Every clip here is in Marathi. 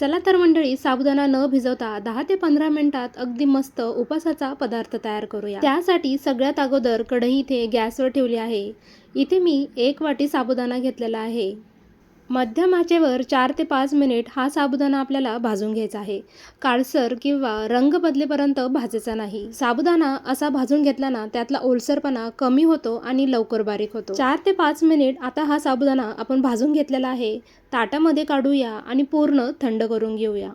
चला तर मंडळी साबुदाणा न भिजवता दहा ते पंधरा मिनिटात अगदी मस्त उपासाचा पदार्थ तयार करूया. त्यासाठी सगळ्यात अगोदर कढई इथे गॅसवर ठेवली आहे. इथे मी एक वाटी साबुदाणा घेतलेला आहे. मध्यम आचेवर चार ते पाच मिनिट हा साबुदाणा आपल्याला भाजून घ्यायचा आहे. काळसर किंवा रंग बदलेपर्यंत भाजायचा नाही. साबुदाणा असा भाजून घेतला ना त्यातला ओलसरपणा कमी होतो आणि लवकर बारीक होतो. चार ते पाच मिनिट आता हा साबुदाणा आपण भाजून घेतलेला आहे. ताटामध्ये काढूया आणि पूर्ण थंड करून घेऊया.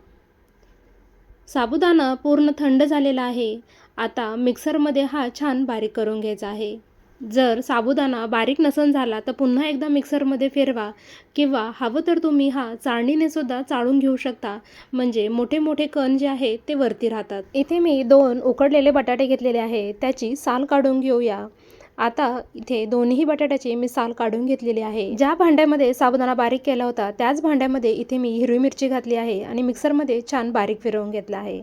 साबुदाणा पूर्ण थंड झालेला आहे. आता मिक्सरमध्ये हा छान बारीक करून घ्यायचा आहे. जर साबुदाणा बारीक नसन झाला तर पुन्हा एकदा मिक्सरमध्ये फिरवा किंवा हवं तर तुम्ही हा चाळणीने सुद्धा चाळून घेऊ शकता. म्हणजे मोठे मोठे कण जे आहे ते वरती राहतात. इथे मी दोन उकडलेले बटाटे घेतलेले आहे त्याची साल काढून घेऊया. आता इथे दोन्ही बटाट्याची मी साल काढून घेतलेली आहे. ज्या भांड्यामध्ये साबुदाणा बारीक केला होता त्याच भांड्यामध्ये इथे मी हिरवी मिरची घातली आहे आणि मिक्सरमध्ये छान बारीक फिरवून घेतलं आहे.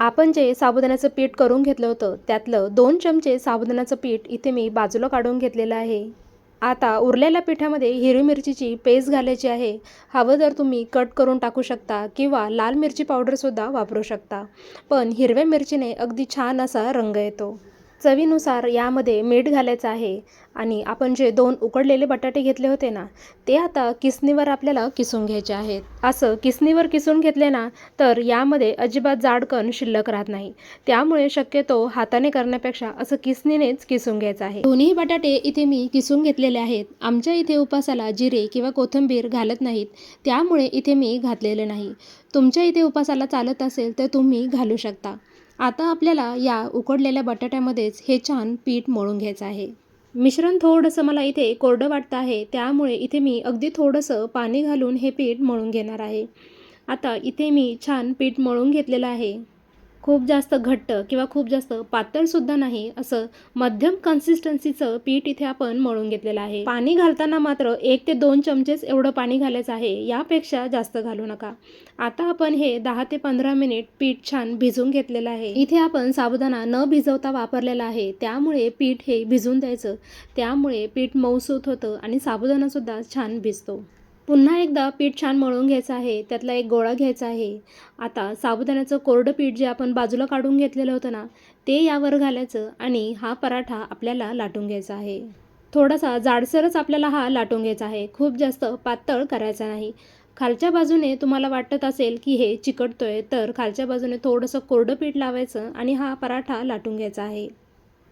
आपण जे साबुदाण्याचं पीठ करून घेतलं होतं त्यातलं दोन चमचे साबुदाण्याचं पीठ इथे मी बाजूला काढून घेतलेलं आहे. आता उरलेल्या पिठामध्ये हिरवी मिरचीची पेस्ट घालायची आहे. हवं जर तुम्ही कट करून टाकू शकता किंवा लाल मिरची पावडरसुद्धा वापरू शकता. पण हिरव्या मिरचीने अगदी छान असा रंग येतो. चवीनुसार यामध्ये मीठ घालायचं आहे. आणि आपण जे दोन उकडलेले बटाटे घेतले होते ना ते आता किसणीवर आपल्याला किसून घ्यायचे आहेत. असं किसणीवर किसून घेतले ना तर यामध्ये अजिबात जाडकण शिल्लक राहत नाही. त्यामुळे शक्यतो हाताने करण्यापेक्षा असं किसणीनेच किसून घ्यायचं आहे. दोन्ही बटाटे इथे मी किसून घेतलेले आहेत. आमच्या इथे उपासाला जिरे किंवा कोथिंबीर घालत नाहीत. त्यामुळे इथे मी घातलेले नाही. तुमच्या इथे उपासाला चालत असेल तर तुम्ही घालू शकता. आता आपल्याला या उकडलेल्या बटाट्यामध्येच हे छान पीठ मळून घ्यायचं आहे. मिश्रण थोडंसं मला इथे कोरडं वाटतं आहे त्यामुळे इथे मी अगदी थोडंसं पाणी घालून हे पीठ मळून घेणार आहे. आता इथे मी छान पीठ मळून घेतलेलं आहे. खूप जास्त घट्ट किंवा खूप जास्त पातळसुद्धा नाही असं मध्यम कन्सिस्टन्सीचं पीठ इथे आपण मळून घेतलेलं आहे. पाणी घालताना मात्र एक ते दोन चमचेच एवढं पाणी घालायचं आहे यापेक्षा जास्त घालू नका. आता आपण हे दहा ते पंधरा मिनिट पीठ छान भिजून घेतलेलं आहे. इथे आपण साबुदाणा न भिजवता वापरलेला आहे त्यामुळे पीठ हे भिजून द्यायचं. त्यामुळे पीठ मऊसूत होतं आणि साबुदाणासुद्धा छान भिजतो. पुन्हा एकदा पीठ छान मळून घ्यायचं आहे त्यातला एक गोळा घ्यायचा आहे. आता साबुदाण्याचं कोरडं पीठ जे आपण बाजूला काढून घेतलेलं होतं ना ते यावर घालायचं आणि हा पराठा आपल्याला लाटून घ्यायचा आहे. थोडासा जाडसरच आपल्याला हा लाटून घ्यायचा आहे. खूप जास्त पातळ करायचा नाही. खालच्या बाजूने तुम्हाला वाटत असेल की हे चिकटतोय तर खालच्या बाजूने थोडंसं कोरडं पीठ लावायचं आणि हा पराठा लाटून घ्यायचा आहे.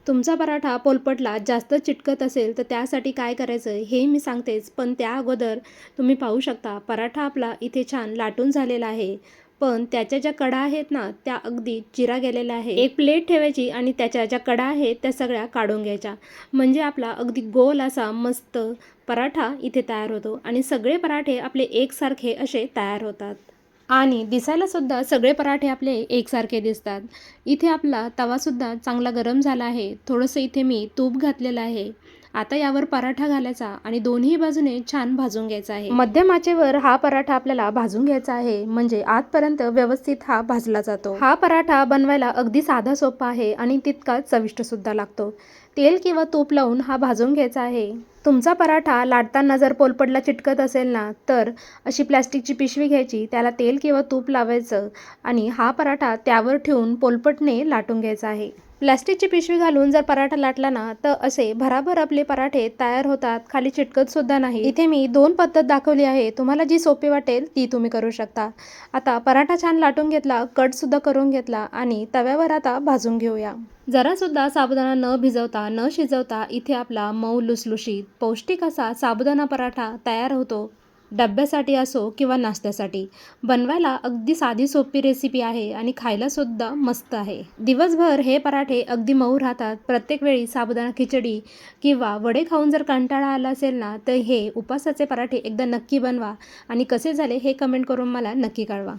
तुमचा पराठा पोलपटला जास्त चिटकत असेल तर त्यासाठी काय करायचं हे मी सांगतेच पण त्या अगोदर तुम्ही पाहू शकता पराठा आपला इथे छान लाटून झालेला आहे. पण त्याच्या ज्या कडा आहेत ना त्या अगदी चिरा गेलेल्या आहे. एक प्लेट ठेवायची आणि त्याच्या ज्या कडा आहेत त्या सगळ्या काढून घ्यायच्या. म्हणजे आपला अगदी गोल असा मस्त पराठा इथे तयार होतो आणि सगळे पराठे आपले एकसारखे असे तयार होतात. आणि दिसायला सुद्धा सगळे पराठे आपले एकसारखे दिसतात. इथे आपला तवासुद्धा चांगला गरम झाला आहे. थोडंसं इथे मी तूप घातलेलं आहे. आता यावर पराठा घालायचा आणि दोन्ही बाजूने छान भाजून घ्यायचा आहे. मध्यम आचेवर हा पराठा आपल्याला भाजून घ्यायचा आहे. म्हणजे आजपर्यंत व्यवस्थित हा भाजला जातो. हा पराठा बनवायला अगदी साधा सोपा आहे आणि तितकाच चविष्ट सुद्धा लागतो. तेल किंवा तूप लावून हा भाजून घ्यायचा आहे. तुमचा पराठा लाटताना जर पोलपडला चिटकत असेल ना तर अशी प्लॅस्टिकची पिशवी घ्यायची त्याला तेल किंवा तूप लावायचं आणि हा पराठा त्यावर ठेवून पोलपटने लाटून घ्यायचा आहे. प्लॅस्टिकची पिशवी घालून जर पराठा लाटला ना तर असे भराभर आपले पराठे तयार होतात. खाली चिटकत सुद्धा नाही. इथे मी दोन पद्धत दाखवली आहे. तुम्हाला जी सोपी वाटेल ती तुम्ही करू शकता. आता पराठा छान लाटून घेतला कट सुद्धा करून घेतला आणि तव्यावर आता भाजून घेऊया. जरासुद्धा साबुदाणा न भिजवता न शिजवता इथे आपला मऊ लुसलुशीत पौष्टिक असा साबुदाणा पराठा तयार होतो. डब्यासाठी असो किंवा नाश्त्यासाठी. बनवायला अगदी साधी सोपी रेसिपी आहे आणि खायला सुद्धा मस्त आहे. दिवसभर हे पराठे अगदी मऊ राहतात. प्रत्येक वेळी साबुदाणा खिचडी किंवा वडे खाऊन जर कंटाळा आला असेल ना तर हे उपासाचे पराठे एकदा नक्की बनवा आणि कसे झाले हे कमेंट करून मला नक्की कळवा.